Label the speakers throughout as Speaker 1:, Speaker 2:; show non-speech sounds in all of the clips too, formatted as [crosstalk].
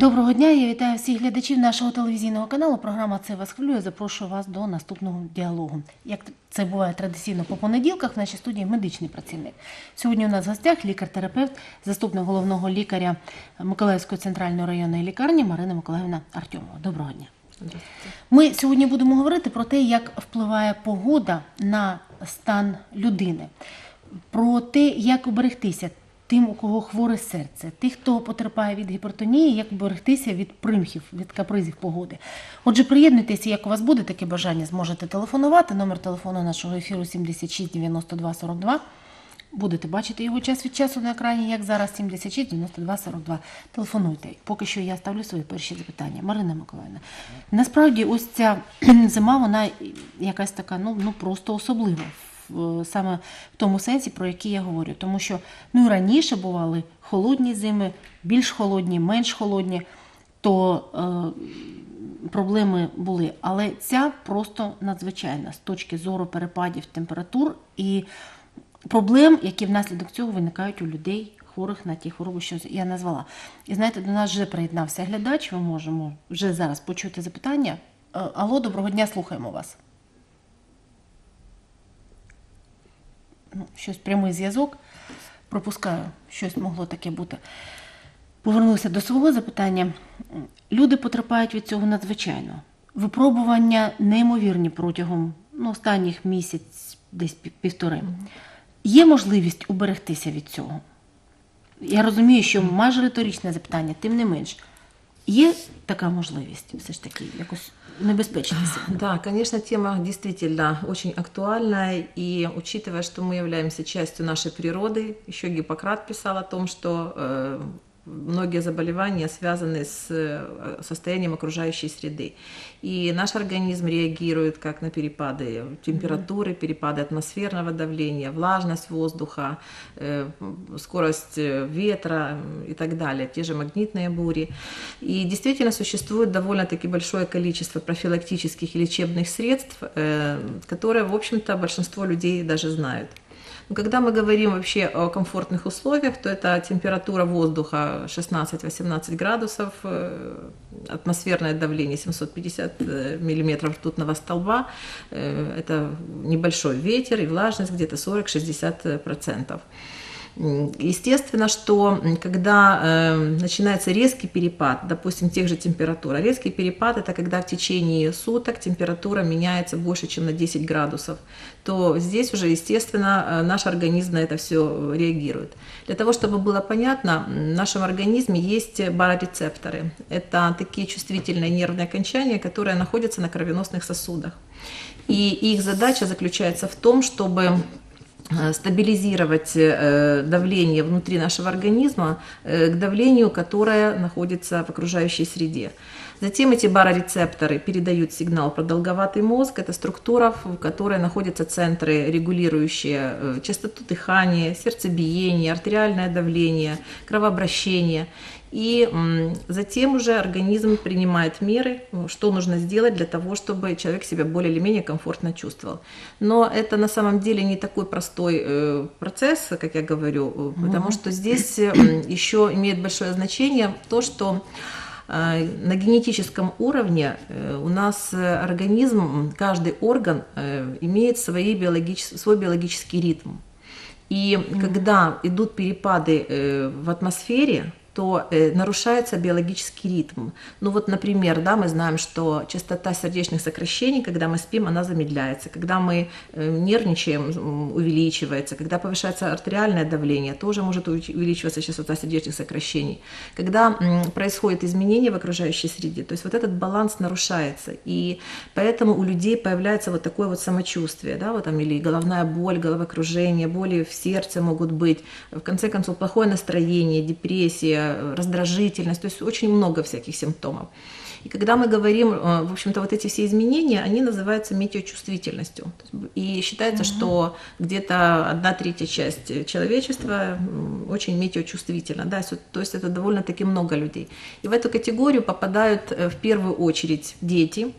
Speaker 1: Доброго дня, я вітаю всіх глядачів нашого телевізійного каналу. Програма Це вас хвилює. Запрошую вас до наступного діалогу. Як це буває традиційно по понеділках, в нашій студії медичний працівник. Сьогодні у нас в гостях лікар-терапевт, заступник головного лікаря Миколаївської центральної районної лікарні Марина Миколаївна Артемова. Доброго дня. Ми сьогодні будемо говорити про те, як впливає погода на стан людини, про те, як уберегтися тим, у кого хворе серце, тих, хто потерпає від гіпертонії, як уберегтися від примхів, від капризів погоди. Отже, приєднуйтеся, як у вас буде таке бажання, зможете телефонувати. Номер телефону нашого ефіру 76 92 42. Будете бачити його час від часу на екрані, як зараз 76 92 42. Телефонуйте. Поки що я ставлю свої перші запитання. Марина Миколаївна, насправді ось ця [clears throat] зима, вона якась така, ну, ну просто особлива. Саме в тому сенсі, про який я говорю. Тому що ну, раніше бували холодні зими, більш холодні, менш холодні, то е, проблеми були. Але ця просто надзвичайна з точки зору перепадів температур і проблем, які внаслідок цього виникають у людей, хворих на ті хвороби, що я назвала. І знаєте, до нас вже приєднався глядач. Ми можемо вже зараз почути запитання. Е, Алло, доброго дня, слухаємо вас. Ну, щось прямий зв'язок. Пропускаю, щось могло таке бути. Повернуся до свого запитання. Люди потерпають від цього надзвичайно. Випробування неймовірні протягом ну, останніх місяць, десь півтори. Є можливість уберегтися від цього? Я розумію, що майже риторичне запитання, тим не менш. Є така можливість все ж таки якось небезпечитися?
Speaker 2: Да, конечно, тема действительно очень актуальная, и учитывая, что мы являемся частью нашей природы, еще Гиппократ писал о том, что э, многие заболевания связаны с э, состоянием окружающей среды. И наш организм реагирует как на перепады температуры, перепады атмосферного давления, влажность воздуха, э, скорость э, ветра и так далее, те же магнитные бури. И действительно существует довольно-таки большое количество профилактических и лечебных средств, которые, в общем-то, большинство людей даже знают. Но когда мы говорим вообще о комфортных условиях, то это температура воздуха 16-18 градусов, э, атмосферное давление 750 миллиметров ртутного столба, э, это небольшой ветер и влажность где-то 40-60 процентов. Естественно, что когда э, начинается резкий перепад, допустим, тех же температур, а резкий перепад это когда в течение суток температура меняется больше, чем на 10 градусов, то здесь уже, естественно, э, наш организм на это все реагирует. Для того, чтобы было понятно, в нашем организме есть барорецепторы. Это такие чувствительные нервные окончания, которые находятся на кровеносных сосудах. И их задача заключается в том, чтобы э, стабилизировать э, давление внутри нашего организма э, к давлению, которое находится в окружающей среде. Затем эти барорецепторы передают сигнал в продолговатый мозг. Это структура, в которой находятся центры, регулирующие э, частоту дыхания, сердцебиение, артериальное давление, кровообращение. И затем уже организм принимает меры, что нужно сделать для того, чтобы человек себя более или менее комфортно чувствовал. Но это на самом деле не такой простой э, процесс, как я говорю, э, потому что здесь э, еще имеет большое значение то, что на генетическом уровне у нас организм, каждый орган имеет свои биологичес- свой биологический ритм. И когда идут перепады в атмосфере, то э, нарушается биологический ритм. Ну вот, например, да, мы знаем, что частота сердечных сокращений, когда мы спим, она замедляется. Когда мы э, нервничаем, увеличивается. Когда повышается артериальное давление, тоже может увелич- увеличиваться частота сердечных сокращений. Когда происходит изменение в окружающей среде, то есть вот этот баланс нарушается. И поэтому у людей появляется вот такое вот самочувствие, да, вот там или головная боль, головокружение, боли в сердце могут быть, в конце концов плохое настроение, депрессия, э, раздражительность, то есть очень много всяких симптомов. И когда мы говорим, э, в общем-то, вот эти все изменения, они называются метеочувствительностью. И считается, что где-то одна третья часть человечества очень метеочувствительна. Да? То есть это довольно-таки много людей. И в эту категорию попадают э, в первую очередь дети,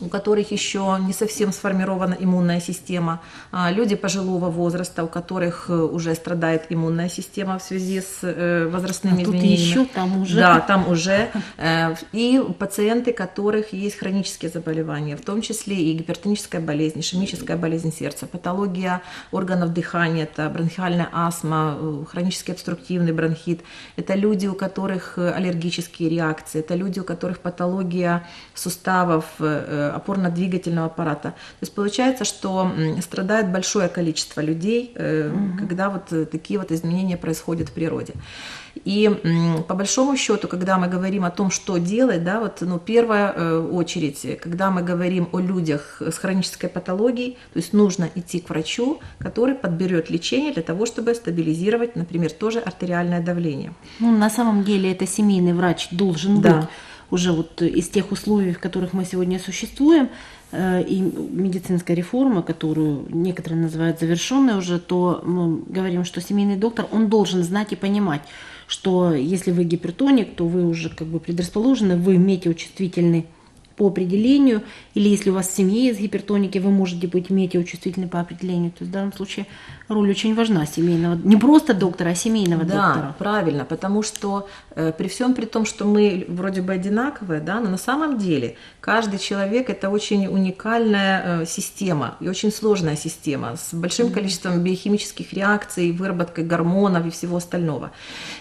Speaker 2: у которых еще не совсем сформирована иммунная система, а, люди пожилого возраста, у которых э, уже страдает иммунная система в связи с э, возрастными
Speaker 1: А тут
Speaker 2: изменениями.
Speaker 1: еще, там уже.
Speaker 2: Да, там уже. Э, И пациенты, у которых есть хронические заболевания, в том числе и гипертоническая болезнь, ишемическая болезнь сердца, патология органов дыхания, это бронхиальная астма, хронический обструктивный бронхит. Это люди, у которых аллергические реакции, это люди, у которых патология суставов, опорно-двигательного аппарата. То есть получается, что страдает большое количество людей, э, когда вот э, такие вот изменения происходят в природе. И по большому счету, когда мы говорим о том, что делать, да, вот, ну, первая э, очередь, когда мы говорим о людях с хронической патологией, то есть нужно идти к врачу, который подберет лечение для того, чтобы стабилизировать, например, тоже артериальное давление.
Speaker 1: Ну, на самом деле это семейный врач должен
Speaker 2: Да.
Speaker 1: быть уже вот из тех условий, в которых мы сегодня существуем, э, и медицинская реформа, которую некоторые называют завершенной уже, то мы говорим, что семейный доктор, он должен знать и понимать, что если вы гипертоник, то вы уже как бы предрасположены, вы метеочувствительны по определению, или если у вас в семье есть гипертоники, вы можете быть метеочувствительны по определению. То есть в данном случае роль очень важна семейного, не просто доктора, а семейного
Speaker 2: да,
Speaker 1: доктора.
Speaker 2: правильно, потому что э, при всем при том, что мы вроде бы одинаковые, да, но на самом деле каждый человек это очень уникальная э, система и очень сложная система с большим количеством биохимических реакций, выработкой гормонов и всего остального.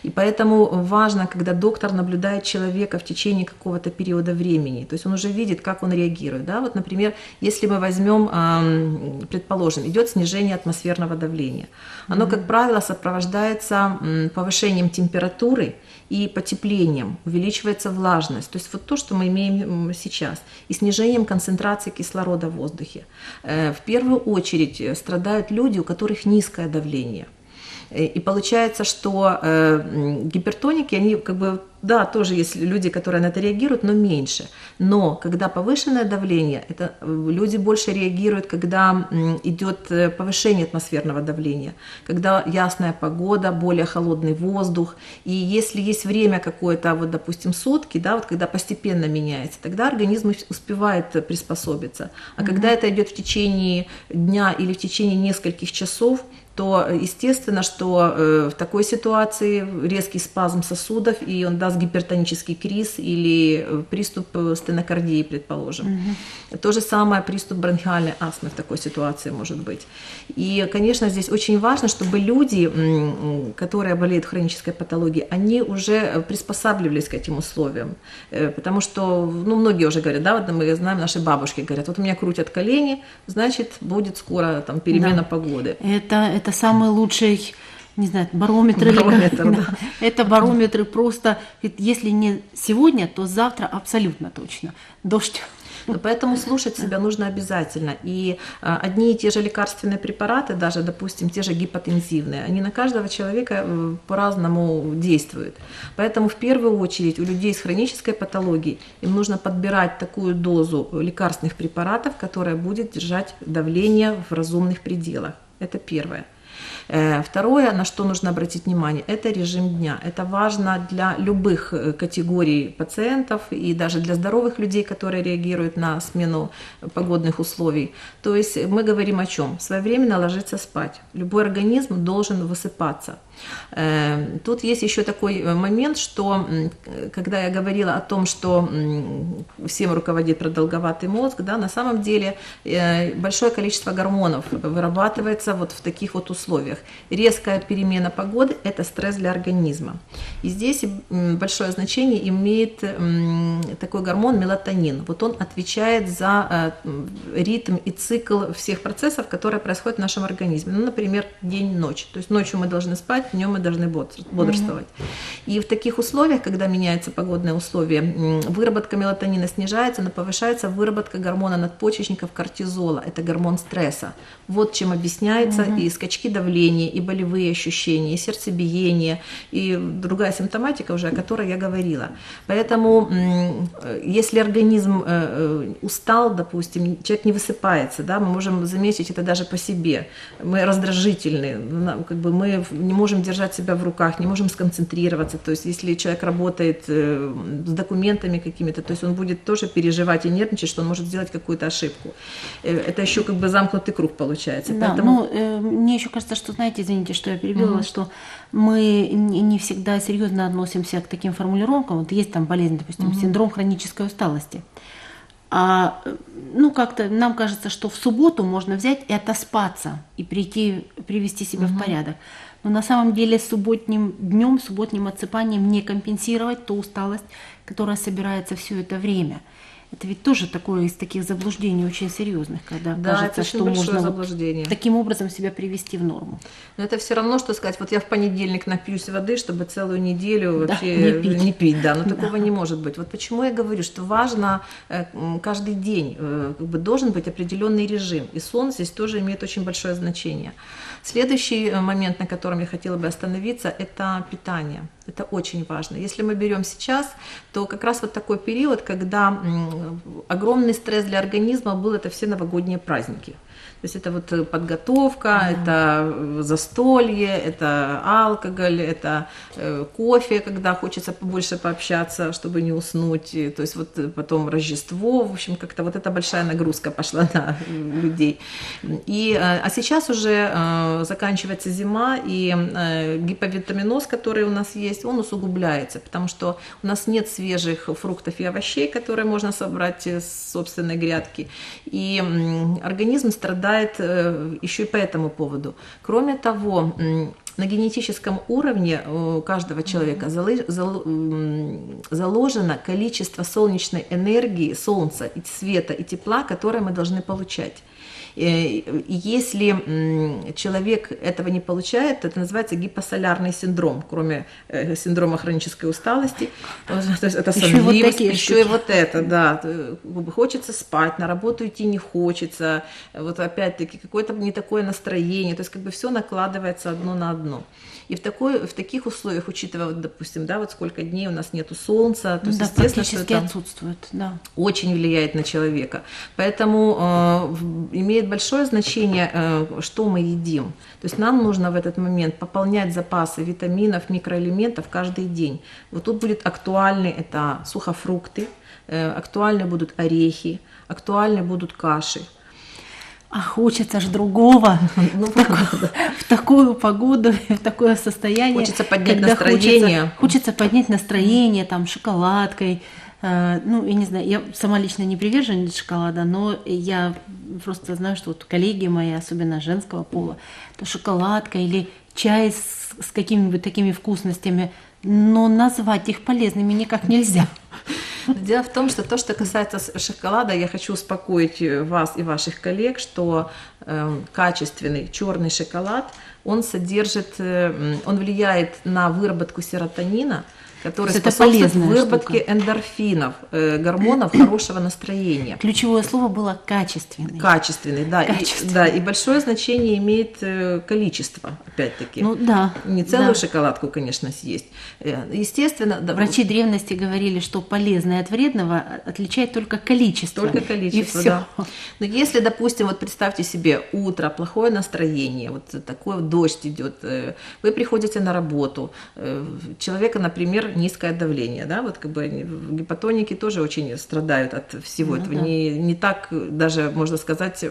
Speaker 2: И поэтому важно, когда доктор наблюдает человека в течение какого-то периода времени, то есть он уже видит, как он реагирует, да, вот, например, если мы возьмем, предположим, идет снижение атмосферного давления, оно, как правило, сопровождается повышением температуры и потеплением, увеличивается влажность, то есть вот то, что мы имеем сейчас, и снижением концентрации кислорода в воздухе. Э, В первую очередь э, страдают люди, у которых низкое давление. Э, И получается, что гипертоники, они как бы, да, тоже есть люди, которые на это реагируют, но меньше. Но когда повышенное давление, это э, люди больше реагируют, когда идет э, повышение атмосферного давления, когда ясная погода, более холодный воздух. И если есть время какое-то, вот, допустим, сутки, да, вот когда постепенно меняется, тогда организм ус- успевает приспособиться. А когда это идет в течение дня или в течение нескольких часов, то э, естественно, что в такой ситуации резкий спазм сосудов, и он даст гипертонический криз или э, приступ э, стенокардии, предположим. То же самое приступ бронхиальной астмы в такой ситуации может быть. И, конечно, здесь очень важно, чтобы люди, которые болеют хронической патологией, они уже э, приспосабливались к этим условиям. Потому что, ну, многие уже говорят, да, вот мы знаем, наши бабушки говорят, вот у меня крутят колени, значит, будет скоро там перемена погоды.
Speaker 1: Это, это самый лучший, не знаю, барометр. или как-
Speaker 2: Барометр, да. [laughs]
Speaker 1: Это барометры просто, если не сегодня, то завтра абсолютно точно. Дождь.
Speaker 2: Поэтому слушать себя нужно обязательно. И а, одни и те же лекарственные препараты, даже, допустим, те же гипотензивные, они на каждого человека э, по-разному действуют. Поэтому в первую очередь у людей с хронической патологией им нужно подбирать такую дозу лекарственных препаратов, которая будет держать давление в разумных пределах. Это первое. Э, Второе, на что нужно обратить внимание, это режим дня. Это важно для любых э, категорий пациентов и даже для здоровых людей, которые реагируют на смену погодных условий. То есть мы говорим о чем? Своевременно ложиться спать. Любой организм должен высыпаться. Э, Тут есть еще такой э, момент, что когда я говорила о том, что всем руководит продолговатый мозг, да, на самом деле э, большое количество гормонов вырабатывается вот в таких вот условиях. Резкая перемена погоды – это стресс для организма. И здесь большое значение имеет такой гормон мелатонин. Вот он отвечает за э, ритм и цикл всех процессов, которые происходят в нашем организме. Ну, например, день-ночь. То есть ночью мы должны спать, днем мы должны бодр- бодрствовать. И в таких условиях, когда меняются погодные условия, выработка мелатонина снижается, но повышается выработка гормона надпочечников кортизола. Это гормон стресса. Вот чем объясняется и скачки давления, и болевые ощущения, и сердцебиение, и другая симптоматика уже, о которой я говорила. Поэтому, если организм устал, допустим, человек не высыпается, да, мы можем заметить это даже по себе. Мы раздражительны, как бы мы не можем держать себя в руках, не можем сконцентрироваться. То есть, если человек работает с документами какими-то, то есть он будет тоже переживать и нервничать, что он может сделать какую-то ошибку. Это еще как бы замкнутый круг получается.
Speaker 1: Да, Поэтому... ну, э, мне еще кажется, что, знаете, извините, что я перебила, mm-hmm. что мы не всегда серьезно относимся к таким формулировкам. Вот есть там болезнь, допустим, mm-hmm. синдром хронической усталости. А, ну, как-то нам кажется, что в субботу можно взять и отоспаться, и прийти, привести себя mm-hmm. в порядок. Но на самом деле субботним днем, субботним отсыпанием не компенсировать ту усталость, которая собирается все это время. Это ведь тоже такое из таких заблуждений очень серьезных, когда
Speaker 2: да,
Speaker 1: кажется, что можно
Speaker 2: заблуждение.
Speaker 1: Вот таким образом себя привести в норму.
Speaker 2: Но это все равно, что сказать, вот я в понедельник напьюсь воды, чтобы целую неделю
Speaker 1: да,
Speaker 2: вообще
Speaker 1: не пить.
Speaker 2: не пить, да, но да. такого не может быть. Вот почему я говорю, что важно э, каждый день, э, как бы должен быть определенный режим, и сон здесь тоже имеет очень большое значение. Следующий э, момент, на котором я хотела бы остановиться, это питание. Это очень важно. Если мы берем сейчас, то как раз вот такой период, когда огромный стресс для организма был, это все новогодние праздники. То есть это вот э, подготовка, mm это э, застолье, это алкоголь, это э, кофе, когда хочется побольше пообщаться, чтобы не уснуть. То есть вот потом Рождество, в общем, как-то вот эта большая нагрузка пошла [laughs] на людей. И, а сейчас уже заканчивается зима, и гиповитаминоз, который у нас есть, он усугубляется, потому что у нас нет свежих фруктов и овощей, которые можно собрать с собственной грядки. И организм страдает э, еще и по этому поводу. Кроме того, на генетическом уровне у каждого человека заложено количество солнечной энергии, солнца, и света и тепла, которое мы должны получать. Э, если человек этого не получает, это называется гипосолярный синдром, кроме э, синдрома хронической усталости. То есть это еще, вот еще и вот это, да. Хочется спать, на работу идти не хочется. Вот опять-таки какое-то не такое настроение. То есть как бы все накладывается одно на одно. И в, такой, в таких условиях, учитывая, вот, допустим, да, вот сколько дней у нас нету солнца, то есть,
Speaker 1: да, естественно, что это
Speaker 2: отсутствует, да. очень влияет на человека. Поэтому э, имеет большое значение, э, что мы едим. То есть нам нужно в этот момент пополнять запасы витаминов, микроэлементов каждый день. Вот тут будет актуальны это сухофрукты, э, актуальны будут орехи, актуальны будут каши.
Speaker 1: А хочется ж другого [laughs] ну, в, такую, [laughs] в такую погоду, в такое состояние.
Speaker 2: Хочется поднять настроение.
Speaker 1: Хочется, хочется поднять настроение там шоколадкой. Э, ну, я не знаю, я сама лично не приверженец шоколада, но я просто знаю, что вот коллеги мои, особенно женского пола, то шоколадка или чай с, с какими-нибудь такими вкусностями, но назвать их полезными никак нельзя. [laughs]
Speaker 2: Дело в том, что то, что касается шоколада, я хочу успокоить вас и ваших коллег, что э, качественный черный шоколад, он содержит, э, он влияет на выработку серотонина, который
Speaker 1: это способствует
Speaker 2: выработке
Speaker 1: штука.
Speaker 2: эндорфинов, э, гормонов хорошего настроения.
Speaker 1: Ключевое слово было качественный.
Speaker 2: Качественный, да.
Speaker 1: Качественный.
Speaker 2: И, да, и большое значение имеет э, количество, опять-таки.
Speaker 1: Ну да.
Speaker 2: Не целую
Speaker 1: да.
Speaker 2: шоколадку, конечно, съесть. Э, естественно.
Speaker 1: Да. Врачи древности говорили, что полезное от вредного отличает только количество.
Speaker 2: Только количество, и да. Но если, допустим, вот представьте себе утро, плохое настроение, вот такой вот дождь идет, вы приходите на работу, человека, например, низкое давление, да, вот как бы гипотоники тоже очень страдают от всего ну, этого. Да. Не, не так даже, можно сказать,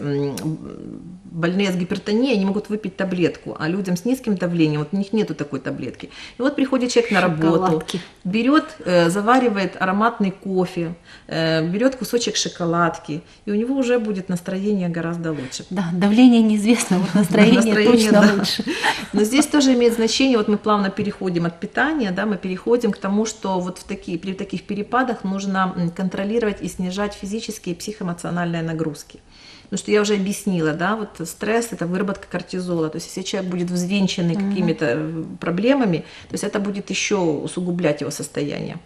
Speaker 2: больные с гипертонией не могут выпить таблетку, а людям с низким давлением, вот у них нету такой таблетки. И вот приходит человек на работу, берет, э, заваривает ароматный кофе, э, берет кусочек шоколадки, и у него уже будет настроение гораздо лучше.
Speaker 1: Да, давление неизвестно, вот настроение, [laughs] точно лучше.
Speaker 2: Но здесь тоже имеет значение, вот мы плавно переходим от питания, да, мы переходим к тому, что вот в такие, при таких перепадах нужно контролировать и снижать физические и психоэмоциональные нагрузки. Потому что я уже объяснила, да, вот стресс – это выработка кортизола. То есть если человек будет взвинченный mm-hmm. какими-то э, проблемами, то есть это будет еще усугублять его состояние.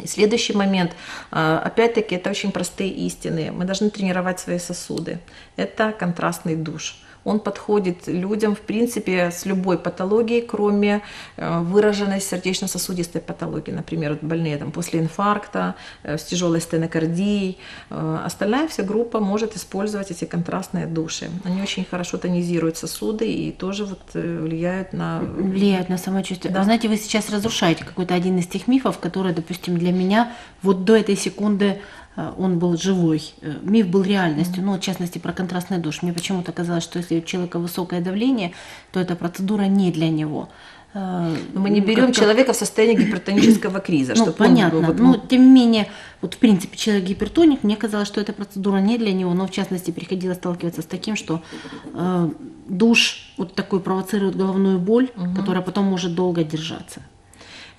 Speaker 2: И следующий момент, а, опять-таки, это очень простые истины. Мы должны тренировать свои сосуды. Это контрастный душ Он подходит людям, в принципе, с любой патологией, кроме э, выраженной сердечно-сосудистой патологии. Например, больные там, после инфаркта, э, с тяжелой стенокардией. Э, Остальная вся группа может использовать эти контрастные души. Они очень хорошо тонизируют сосуды и тоже вот влияют на...
Speaker 1: влияют на самочувствие.
Speaker 2: Да.
Speaker 1: Вы знаете, вы сейчас разрушаете какой-то один из тех мифов, который, допустим, для меня вот до этой секунды он был живой. Э, Миф был реальностью, ну, в частности, про контрастный душ. Мне почему-то казалось, что если у человека высокое давление, то эта процедура не для него. Э,
Speaker 2: мы не
Speaker 1: ну,
Speaker 2: берем человека в состоянии гипертонического [clears throat] криза.
Speaker 1: Ну, понятно.
Speaker 2: был вот,
Speaker 1: но тем не менее, вот в принципе человек гипертоник, мне казалось, что эта процедура не для него, но в частности приходилось сталкиваться с таким, что э, душ вот такой провоцирует головную боль, которая потом может долго держаться.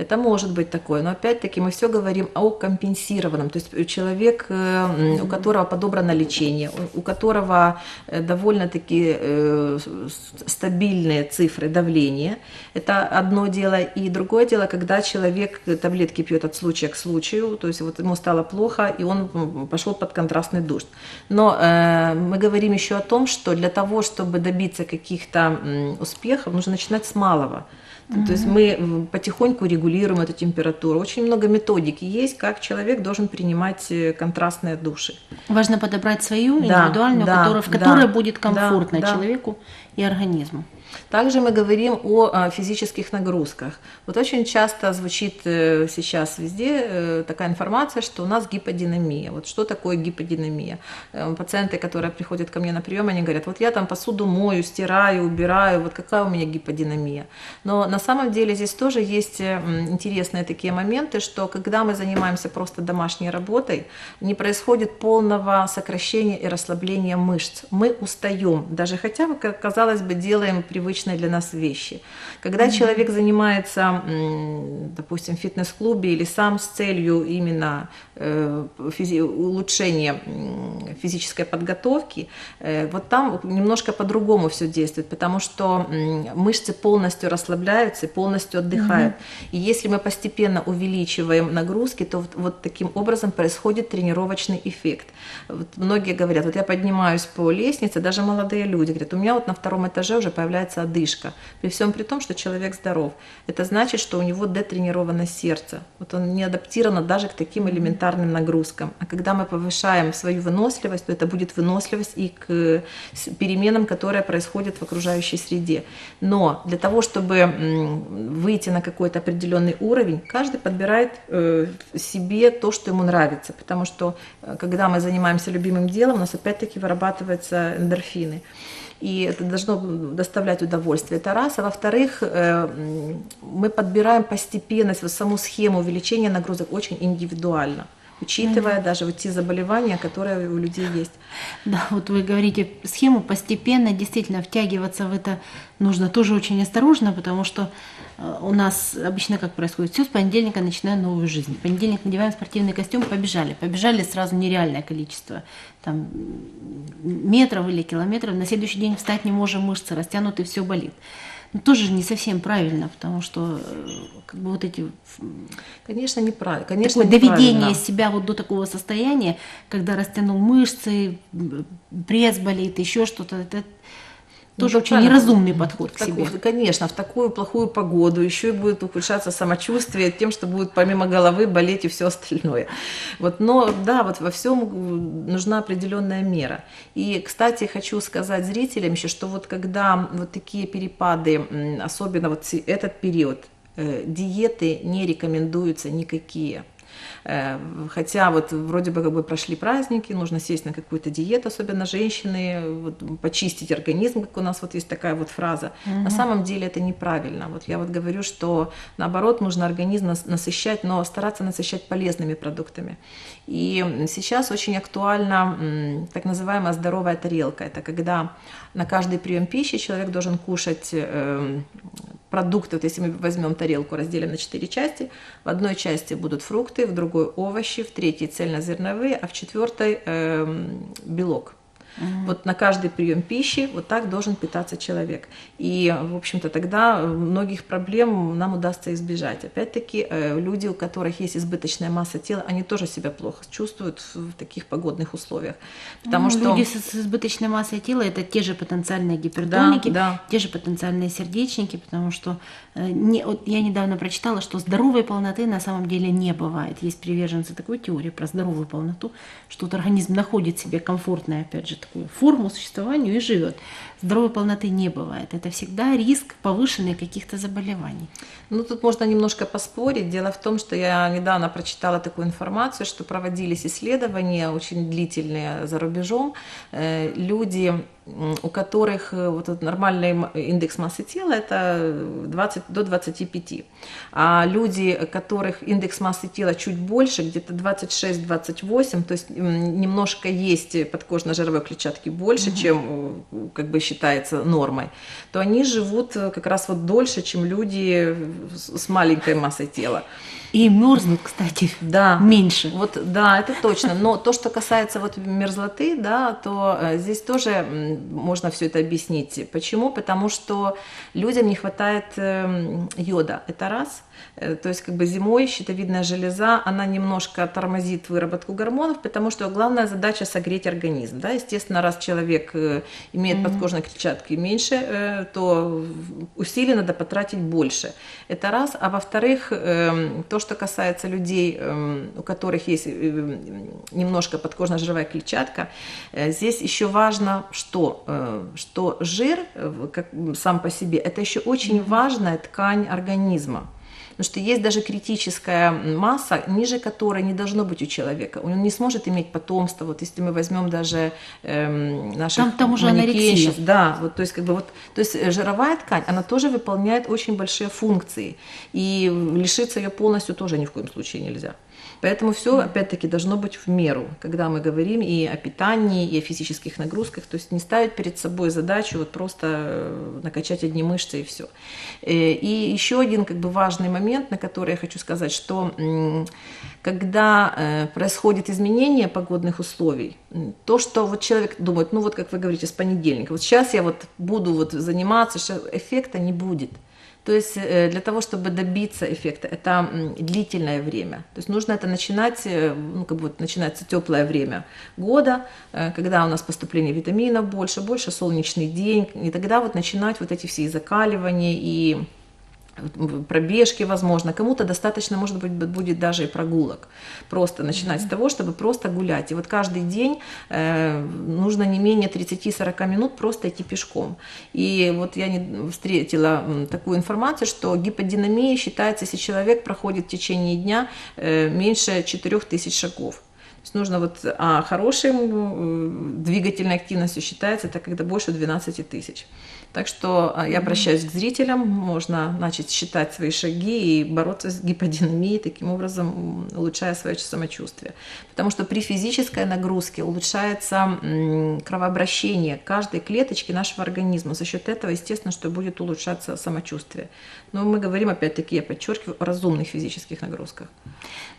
Speaker 2: Это может быть такое, но опять-таки мы все говорим о компенсированном. То есть человек, э, у которого подобрано лечение, у- которого э, довольно-таки э, стабильные цифры давления, это одно дело. И другое дело, когда человек таблетки пьет от случая к случаю, то есть вот ему стало плохо, и он пошел под контрастный душ. Но э, мы говорим еще о том, что для того, чтобы добиться каких-то успехов, нужно начинать с малого. То есть мы потихоньку регулируем эту температуру. Очень много методик есть, как человек должен принимать э, контрастные души.
Speaker 1: Важно подобрать свою
Speaker 2: Да,
Speaker 1: индивидуальную,
Speaker 2: да,
Speaker 1: которая- в
Speaker 2: да,
Speaker 1: которой будет
Speaker 2: да,
Speaker 1: комфортно
Speaker 2: да.
Speaker 1: человеку и организму.
Speaker 2: Также мы говорим о а, физических нагрузках. Вот очень часто звучит э, сейчас везде э, такая информация, что у нас гиподинамия. Вот что такое гиподинамия? Э, Пациенты, которые приходят ко мне на прием, они говорят, вот я там посуду мою, стираю, убираю, вот какая у меня гиподинамия. Но на самом деле здесь тоже есть э, интересные такие моменты, что когда мы занимаемся просто домашней работой, не происходит полного сокращения и расслабления мышц. Мы устаем, даже хотя казалось бы, делаем привычные для нас вещи. Когда человек занимается, допустим, в фитнес-клубе или сам с целью именно э, улучшения физической подготовки, э, вот там немножко по-другому все действует, потому что мышцы полностью расслабляются, полностью отдыхают. И если мы постепенно увеличиваем нагрузки, то вот, вот таким образом происходит тренировочный эффект. Вот многие говорят, вот я поднимаюсь по лестнице, даже молодые люди говорят, у меня вот на втором этаже уже появляется одышка, при всем при том, что человек здоров. Это значит, что у него детренировано сердце. Вот он не адаптирован даже к таким элементарным нагрузкам. А когда мы повышаем свою выносливость, то это будет выносливость и к переменам, которые происходят в окружающей среде. Но для того, чтобы выйти на какой-то определенный уровень, каждый подбирает э, себе то, что ему нравится. Потому что э, когда мы занимаемся любимым делом, у нас опять-таки вырабатываются эндорфины. И это должно доставлять удовольствие. Это раз. А во-вторых, э, мы подбираем постепенность, вот саму схему увеличения нагрузок очень индивидуально, учитывая даже вот те заболевания, которые у людей есть.
Speaker 1: Да, вот вы говорите схему постепенно, действительно втягиваться в это нужно тоже очень осторожно, потому что э, у нас обычно как происходит, все с понедельника начинаем новую жизнь. В понедельник надеваем спортивный костюм, побежали. Побежали сразу нереальное количество там, метров или километров. На следующий день встать не можем, мышцы растянуты, все болит. Но тоже не совсем правильно, потому что э, как бы вот эти
Speaker 2: Конечно, неправильно. Конечно,
Speaker 1: такое доведение себя вот до такого состояния, когда растянул мышцы, пресс болит, еще что-то, это
Speaker 2: Ну,
Speaker 1: тоже
Speaker 2: да,
Speaker 1: очень
Speaker 2: правильно.
Speaker 1: неразумный подход к
Speaker 2: такую-
Speaker 1: себе.
Speaker 2: Конечно, в такую плохую погоду еще и будет ухудшаться самочувствие тем, что будет помимо головы болеть и все остальное. Вот, но да, вот во всем нужна определенная мера. И, кстати, хочу сказать зрителям еще, что вот когда вот такие перепады, особенно вот этот период, э, диеты не рекомендуются никакие. Э, Хотя вот вроде бы как бы прошли праздники, нужно сесть на какую-то диету, особенно женщины, вот, почистить организм, как у нас вот есть такая вот фраза. На самом деле это неправильно. Вот я вот говорю, что наоборот нужно организм нас- насыщать, но стараться насыщать полезными продуктами. И сейчас очень актуальна м, так называемая здоровая тарелка. Это когда на каждый прием пищи человек должен кушать эм, продукты, вот если мы возьмем тарелку, разделим на четыре части, в одной части будут фрукты, в другой овощи, в третьей цельнозерновые, а в четвертой эм, белок. Вот на каждый прием пищи вот так должен питаться человек. И, в общем-то, тогда многих проблем нам удастся избежать. Опять-таки, э, люди, у которых есть избыточная масса тела, они тоже себя плохо чувствуют в таких погодных условиях. Потому
Speaker 1: Ну,
Speaker 2: что...
Speaker 1: люди с, избыточной массой тела это те же потенциальные гипертоники,
Speaker 2: да.
Speaker 1: те же потенциальные сердечники, потому что э, не, вот я недавно прочитала, что здоровой полноты на самом деле не бывает. Есть приверженцы такой теории про здоровую полноту, что вот организм находит себе комфортную, опять же, такую форму существованию и живет. Здоровой полноты не бывает. Это всегда риск повышенный каких-то заболеваний.
Speaker 2: Ну, тут можно немножко поспорить. Дело в том, что я недавно прочитала такую информацию, что проводились исследования очень длительные за рубежом. Э, Люди, у которых э, вот этот нормальный индекс массы тела, это 20 до 25. А люди, у которых индекс массы тела чуть больше, где-то 26-28, то есть немножко есть подкожно-жировой клетчатки больше, чем э, как бы считается нормой, то они живут э, как раз вот дольше, чем люди с с маленькой массой тела.
Speaker 1: И мерзнут, кстати,
Speaker 2: Да.
Speaker 1: меньше.
Speaker 2: Вот, да, это точно. Но то, что касается вот мерзлоты, да, то э, здесь тоже можно все это объяснить. Почему? Потому что людям не хватает эм, йода. Это раз. Э, То есть как бы зимой щитовидная железа, она немножко тормозит выработку гормонов, потому что главная задача согреть организм. Да? Естественно, раз человек э, имеет подкожной клетчатки меньше, то усилий надо потратить больше. Это раз. А во-вторых, эм, то, что касается людей, эм, у которых есть э, немножко подкожно-жировая клетчатка, э, здесь еще важно, что, э, что жир как сам по себе, это еще очень важная ткань организма. Потому что есть даже критическая масса, ниже которой не должно быть у человека. Он не сможет иметь потомство. Вот если мы возьмем даже эм, наших
Speaker 1: Там- там уже
Speaker 2: манекенщиц, да, вот, то есть как бы вот, то есть э, жировая ткань, она тоже выполняет очень большие функции, и лишиться ее полностью тоже ни в коем случае нельзя. Поэтому все, опять-таки, должно быть в меру, когда мы говорим и о питании, и о физических нагрузках, то есть не ставить перед собой задачу вот просто э, накачать одни мышцы и все. И еще один как бы важный момент, на который я хочу сказать, что когда э, происходит изменение погодных условий, то, что вот человек думает, ну вот как вы говорите, с понедельника, вот сейчас я вот буду вот заниматься, щас эффекта не будет. То есть э, для того, чтобы добиться эффекта, это длительное время. То есть нужно это начинать, э, ну, как бы вот начинается теплое время года, э, когда у нас поступление витаминов больше, больше солнечный день, и тогда вот начинать вот эти все и закаливания, и пробежки, возможно. Кому-то достаточно, может быть, будет даже и прогулок. Просто начинать с того, чтобы просто гулять. И вот каждый день э, нужно не менее 30-40 минут просто идти пешком. И вот я не встретила такую информацию, что гиподинамия считается, если человек проходит в течение дня э, меньше 4000 шагов. То есть нужно вот, а хорошей м, двигательной активностью считается, это когда больше 12 тысяч. Так что а, я обращаюсь к зрителям, можно начать считать свои шаги и бороться с гиподинамией, таким образом улучшая свое самочувствие. Потому что при физической нагрузке улучшается кровообращение каждой клеточки нашего организма. За счет этого, естественно, что будет улучшаться самочувствие. Но мы говорим, опять-таки, я подчеркиваю, о разумных физических нагрузках.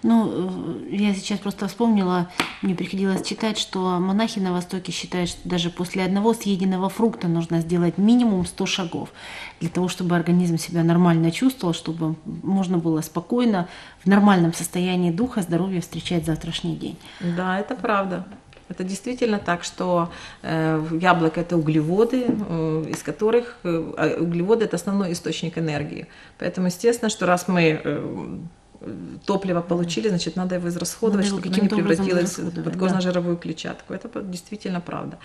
Speaker 1: Ну, э, я сейчас просто вспомнила, мне приходилось читать, что монахи на Востоке считают, что даже после одного съеденного фрукта нужно сделать минимум 100 шагов для того, чтобы организм себя нормально чувствовал, чтобы можно было спокойно, в нормальном состоянии духа, здоровья встречать завтрашний день.
Speaker 2: Да, это правда. Это действительно так, что э, яблоко это углеводы, э, из которых э, а углеводы это основной источник энергии. Поэтому естественно, что раз мы топливо получили, значит, надо его израсходовать,
Speaker 1: Надо его
Speaker 2: чтобы
Speaker 1: каким-то образом
Speaker 2: превратилось в подкожно-жировую клетчатку. Это действительно правда.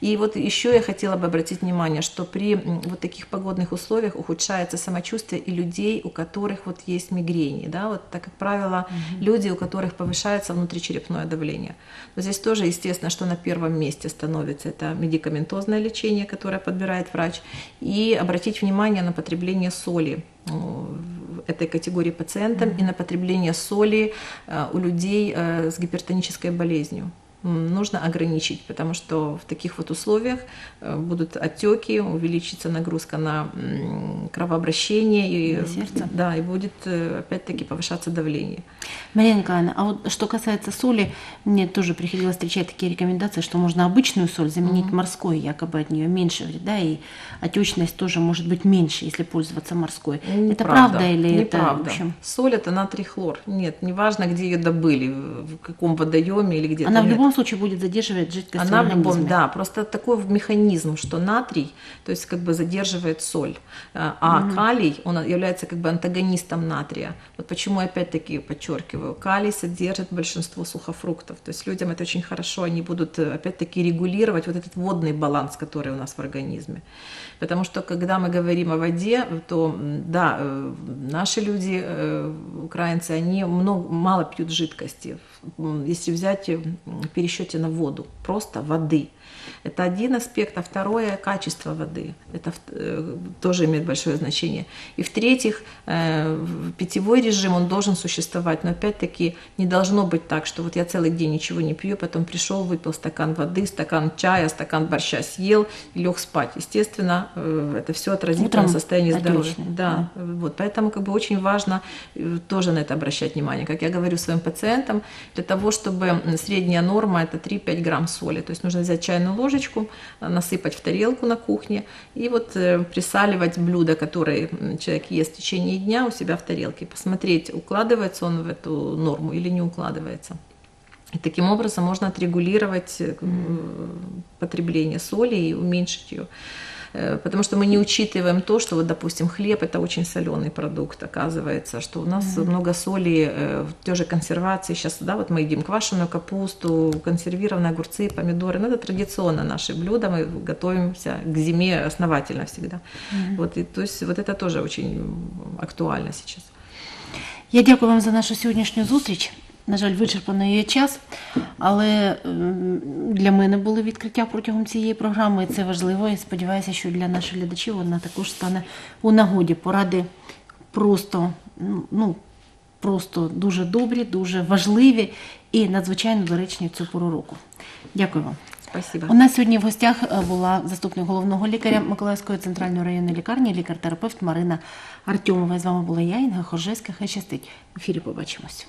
Speaker 2: И вот еще я хотела бы обратить внимание, что при вот таких погодных условиях ухудшается самочувствие и людей, у которых вот есть мигрени. Да? Вот, так как правило, люди, у которых повышается внутричерепное давление. Но здесь тоже, естественно, что на первом месте становится это медикаментозное лечение, которое подбирает врач, и обратить внимание на потребление соли в этой категории пациентам и на потребление соли э, у людей э, с гипертонической болезнью. Нужно ограничить, потому что в таких вот условиях э, будут отеки, увеличится нагрузка на кровообращение и
Speaker 1: На сердце.
Speaker 2: да, и будет э, опять-таки повышаться давление.
Speaker 1: Мария Николаевна, а вот что касается соли, мне тоже приходилось встречать такие рекомендации, что можно обычную соль заменить морской, якобы от нее меньше вреда, и отечность тоже может быть меньше, если пользоваться морской. это
Speaker 2: Неправда.
Speaker 1: правда или это,
Speaker 2: Неправда.
Speaker 1: в общем,
Speaker 2: Соль это натрий хлор. Нет, неважно, где ее добыли, в каком водоеме или где-то.
Speaker 1: она в
Speaker 2: нет.
Speaker 1: Любом случае будет задерживать жидкость
Speaker 2: Она
Speaker 1: в
Speaker 2: в любом, да, просто такой механизм, что натрий, то есть как бы задерживает соль, а а калий, он является как бы антагонистом натрия. Вот почему я опять-таки подчеркиваю, калий содержит большинство сухофруктов, то есть людям это очень хорошо, они будут э, опять-таки регулировать вот этот водный баланс, который у нас в организме. Потому что когда мы говорим о воде, то да, э, наши люди, э, украинцы, они много, мало пьют жидкости. М, Если взять э, в пересчете на воду, просто воды. Это один аспект, а второе – качество воды. Это э, тоже имеет большое значение. И в-третьих, э, питьевой режим, он должен существовать, но опять-таки не должно быть так, что вот я целый день ничего не пью, потом пришел, выпил стакан воды, стакан чая, стакан борща съел и лег спать. Естественно, э, это все отразится
Speaker 1: Утром
Speaker 2: на состоянии здоровья.
Speaker 1: отечный,
Speaker 2: Да, вот, поэтому как бы очень важно тоже на это обращать внимание. Как я говорю своим пациентам, для того, чтобы средняя норма это 3-5 грамм соли. То есть нужно взять чайную ложечку, а, насыпать в тарелку на кухне и вот э, присаливать блюдо, которое человек ест в течение дня у себя в тарелке, посмотреть, укладывается он в эту норму или не укладывается. И таким образом можно отрегулировать э, потребление соли и уменьшить ее. Э, Потому что мы не учитываем то, что, вот, допустим, хлеб это очень соленый продукт, оказывается, что у нас много соли э, в той же консервации. Сейчас, да, вот мы едим квашеную капусту, консервированные огурцы, помидоры. Ну, это традиционно наши блюда, мы готовимся к зиме основательно всегда. Вот, и, то есть вот это тоже очень актуально сейчас.
Speaker 1: Я дякую вам за нашу сьогоднішню зустріч. На жаль, вичерпано її час, але ем, для мене були відкриття протягом цієї програми, і це важливо. І сподіваюся, що для наших глядачів вона також стане у нагоді. Поради просто, ну, просто дуже добрі, дуже важливі і надзвичайно доречні в цю пору року. Дякую вам.
Speaker 2: Спасибо.
Speaker 1: У нас сьогодні в гостях е, була заступник головного лікаря Миколаївської центральної районної лікарні, лікар-терапевт Марина Артемова. І з вами була я, Інга Хоржеська. Хай щастить. В ефірі побачимось.